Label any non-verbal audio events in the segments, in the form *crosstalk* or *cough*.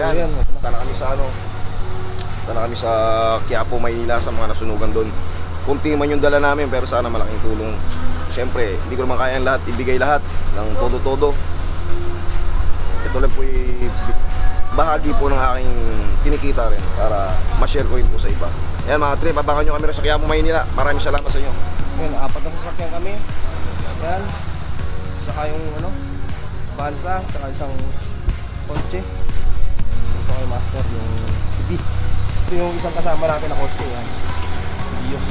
Ayan, Ayan. punta na kami sa ano. Na kami sa Quiapo, Maynila sa mga nasunugan doon. Kunti man yung dala namin pero sana malaking tulong. Siyempre, hindi ko naman kaya ang lahat, ibigay lahat ng todo-todo. Ito lang po bahagi po ng aking kinikita rin para ma-share ko rin po sa iba. Ayan mga trip, abangan nyo kami rin sa Quiapo, Maynila. Maraming salamat sa inyo. Ayan, apat na sasakyan kami. Yan. Saka yung ano, bansa, saka isang kotse. Ito kay Master, yung CB. Ito yung isang kasama natin na kotse. Yan. Diyos.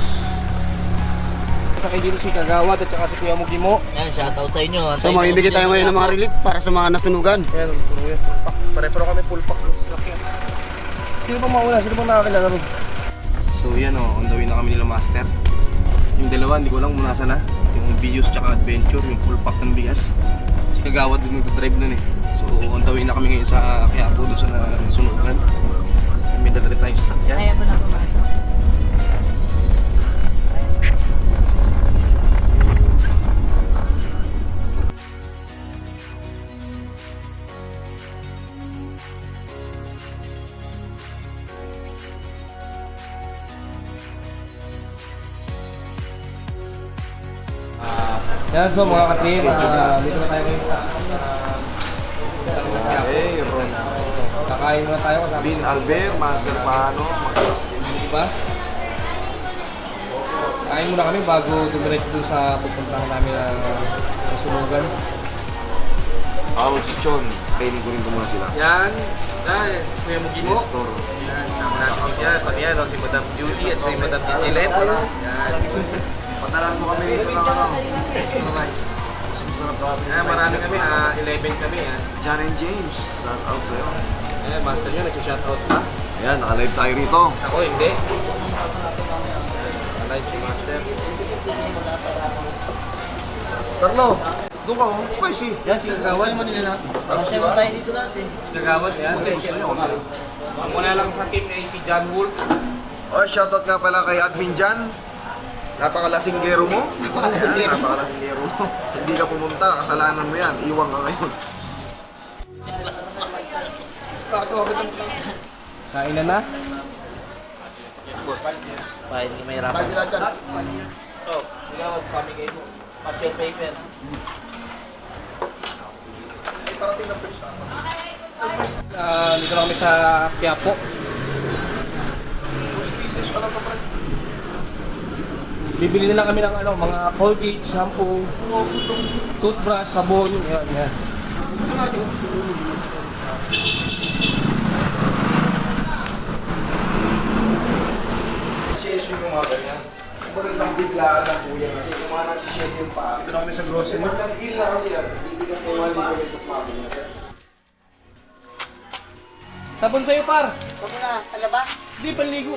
Sa kay dito si Kagawad at saka si Kuya Mugimo. Yan, shoutout sa inyo. So mamimigay tayo ngayon ng mga relief para sa mga nasunugan. Ayan, puro yan, full pack. Pare-paro kami full pack. Sino pang mauna? Sino pang nakakilala ron? So yan o, on the way na kami nila Master. Yung dalawa, hindi ko lang kung nasa na. Yung videos tsaka adventure, yung full pack ng bigas. Si Kagawad din nag-drive nun eh. On the way na kami ngayon sa Quiapo doon sa nasunugan. May dala rin tayong sasakyan. Kaya mo na pumasok. Yan, so mga katim, ah, dito na tayo ngayon sa Kakain muna tayo kasama Bin Albert, Master Paano, Magkas Diba? Kain muna kami bago dumiretso dun sa pupuntahan namin na sa sunugan. Awal si Chon. Kainin ko rin ko muna sila. Yan, yan, Kuya Mugimo. Nestor. Yan, sama natin yan. Pati yan, si Madam Judy at si Madam Gillet. Yan. Padalan mo kami dito ng ano, extra rice. Mas masarap daw atin. Yan, marami kami, ah, 11 kami. Yan. John and James, shout out sa'yo. Yan, master nyo, nag-shoutout pa. Ayan, naka-live tayo rito. Ako, hindi. Alive si master. Carlo, doon ka, oh. Spicy. Yan, si Kagawad mo nila natin. Kasi mo tayo dito natin. Gagawad yan. Ang muna lang sa team ay si John Wool. Oh, shoutout nga pala kay Admin Jan. Napakalasinggero mo. Napakalasinggero. Ayan, napakalasinggero mo. Hindi ka pumunta, kasalanan mo yan. Iwan ka ngayon. *laughs* Kain na na. Pa, hindi mahirapan. Oh, Kagawad, pamigay mo. Patch your paper. Ah, dito na kami sa Quiapo. Bibili na lang kami ng ano, mga Colgate, shampoo, toothbrush, sabon, yan, yan. Yung mga. Kumbaga isang biglaan ng kuya kasi yung mga nagsishare yung pa. Dito na kami sa grocery. Mag-deal na kasi yan. Bibigyan ko yung libo sa plaza niya. Sabon sa'yo, par! Mo na, ano ba? Hindi, panligo.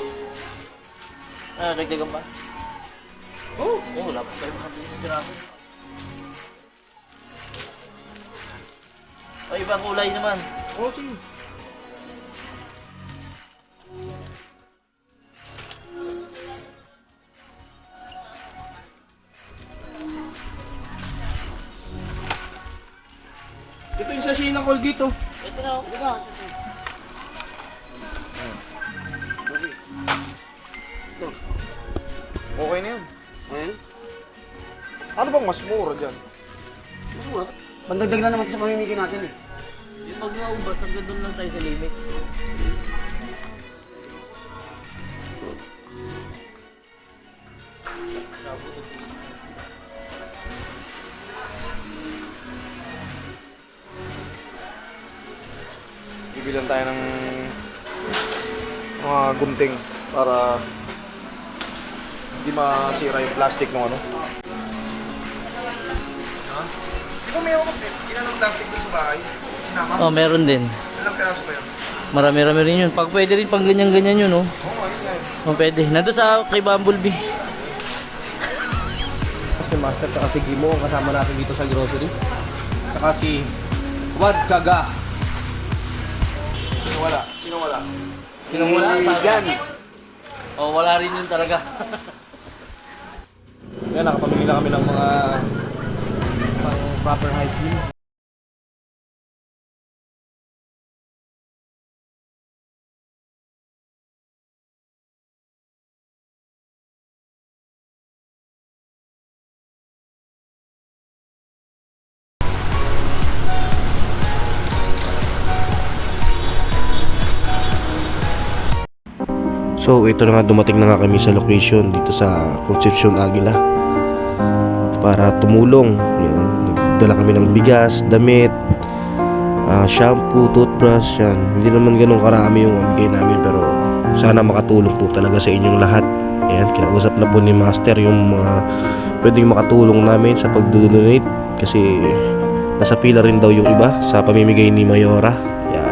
Ah, dagdagan ba? Oh, Oo, oh, wala pa tayo mga piraso. O, ibang kulay naman. Oh, sige. Ito yung sachet ng Colgate, oh. Ito na, ito na. Okay na yun. Ano bang mas mura dyan? Pandagdag na naman ito sa pamimigay natin eh. Pag naubas, hanggang doon lang tayo sa limit. Bibilan tayo ng mga gunting para hindi masira yung plastic ng ano. Di ba may ako ilan ng plastic dito sa bahay? Sinama? Oh, meron din. Ilang peraso ba yun? Marami-rami rin yun. Pag pwede rin pang ganyan-ganyan yun, oh. Oo, ayun nga yun. Oh, pwede. Nandun sa kay Bumblebee. Si Master at si Gimo ang kasama natin dito sa grocery. Tsaka si Wad Kaga. Sino wala? Sino wala? Sino wala? Yan. Oh, wala rin yun talaga. Yan, nakapamili na kami ng mga pang proper hygiene. So ito na nga dumating na nga kami sa location dito sa Concepcion Aguila para tumulong. Yan. Dala kami ng bigas, damit, ah, shampoo, toothbrush, yan. Hindi naman ganun karami yung bigay namin pero sana makatulong po talaga sa inyong lahat. Ayan, kinausap na po ni Master yung mga pwedeng makatulong namin sa pagdodonate kasi nasa pila rin daw yung iba sa pamimigay ni Mayora. Yan.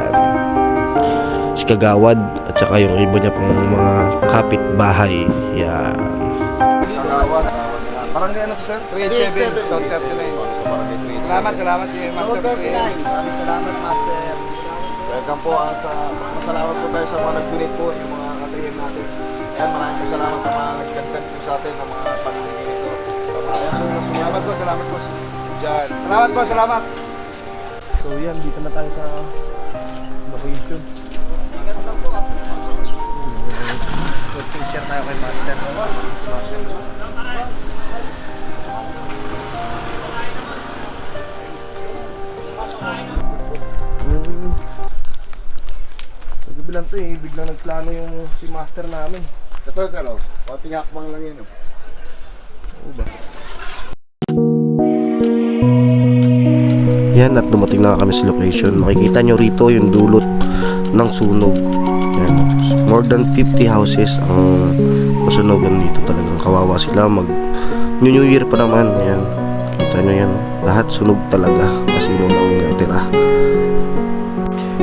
Kagawad at saka yung iba niya pang mga kapitbahay. Yan. Kagawad. Barangay ano to sir? 387, South 39. Sa barangay 387. Salamat, salamat Master. Maraming salamat, Master. Welcome po ang sa masalamat po tayo sa mga nag-donate po yung mga katayem natin. Ayan, maraming po salamat sa mga nagkankan po sa atin ng mga pamimigay nito. Salamat po, salamat po. Diyan. Salamat po, salamat. So yan, dito na tayo sa location. Tayo kay Master. Sa gabi lang to eh, biglang nagplano yung si Master namin. Ito, sir, oh. Konting hakbang lang yun, oh. Oo ba? Yan at dumating na kami sa location. Makikita nyo rito yung dulot ng sunog. More than 50 houses ang masunogan dito. Talagang kawawa sila. Mag New Year pa naman. Yan. Kita nyo yan. Lahat sunog talaga. Kasi mo lang natira.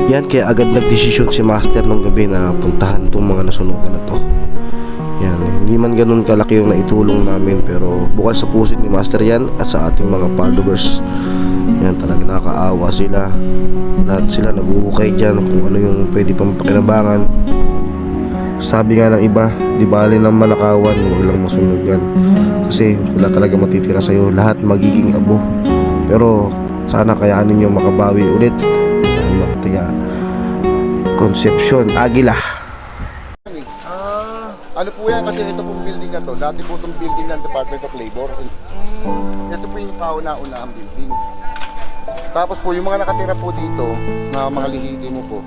Yan kaya agad nagdesisyon si Master nung gabi na puntahan tong mga nasunugan na to. Yan, hindi man ganun kalaki yung naitulong namin pero bukas sa puso ni Master yan at sa ating mga followers. Yan, talaga nakakaawa sila. Lahat sila naguhukay dyan kung ano yung pwede pang pakinabangan. Sabi nga ng iba, di bali ng malakawan, huwag lang masunugan. Kasi wala talaga matitira sa'yo, lahat magiging abo. Pero sana kayaanin nyo makabawi ulit. Ano, kaya, Concepcion, Agila. Ano po yan? Kasi ito pong building na to, dati po itong building ng Department of Labor. Ito po yung kauna-unahang building. Tapos po, yung mga nakatira po dito, na mga lihiti mo po,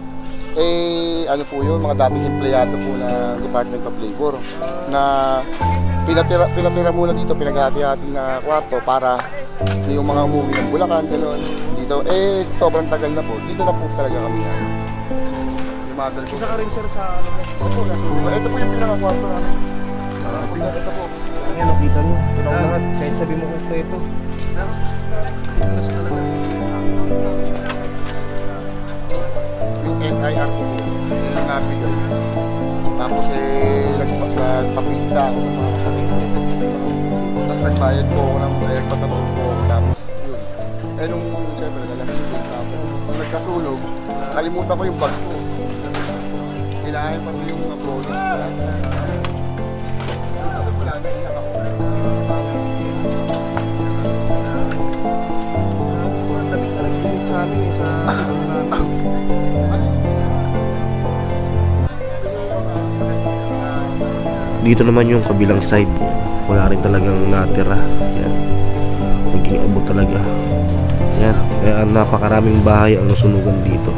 eh, ano po yun, mga dating empleyado po ng Department of Labor na pinatira, pinatira muna dito, pinaghati-hati na kwarto para yung mga umuwi ng Bulacan, gano'n, dito, eh, sobrang tagal na po. Dito na po talaga kami na. Yung mother ko. Isa ka rin sir sa ano mo. Opo, nasa Ito po yung pinaka-kwarto namin. Ah, Ito, po. Ayan, nakita nyo. Ito na lahat. Kahit sabi mo kung ito. Plus Nagbayad po ako ng eh, patatong po ako. Tapos yun. Eh nung siyempre nalasing din. Tapos nung nagkasunog, kalimutan ko yung bag ko. Kailangan pa ko yung mga bonus ko. Kasi wala na, iyak ako. Mga damit na nag sa amin *laughs* sa Dito naman yung kabilang side. Yan. Wala rin talagang natira. Yan. Naging abot talaga. Yan. Kaya napakaraming bahay ang nasunugan dito.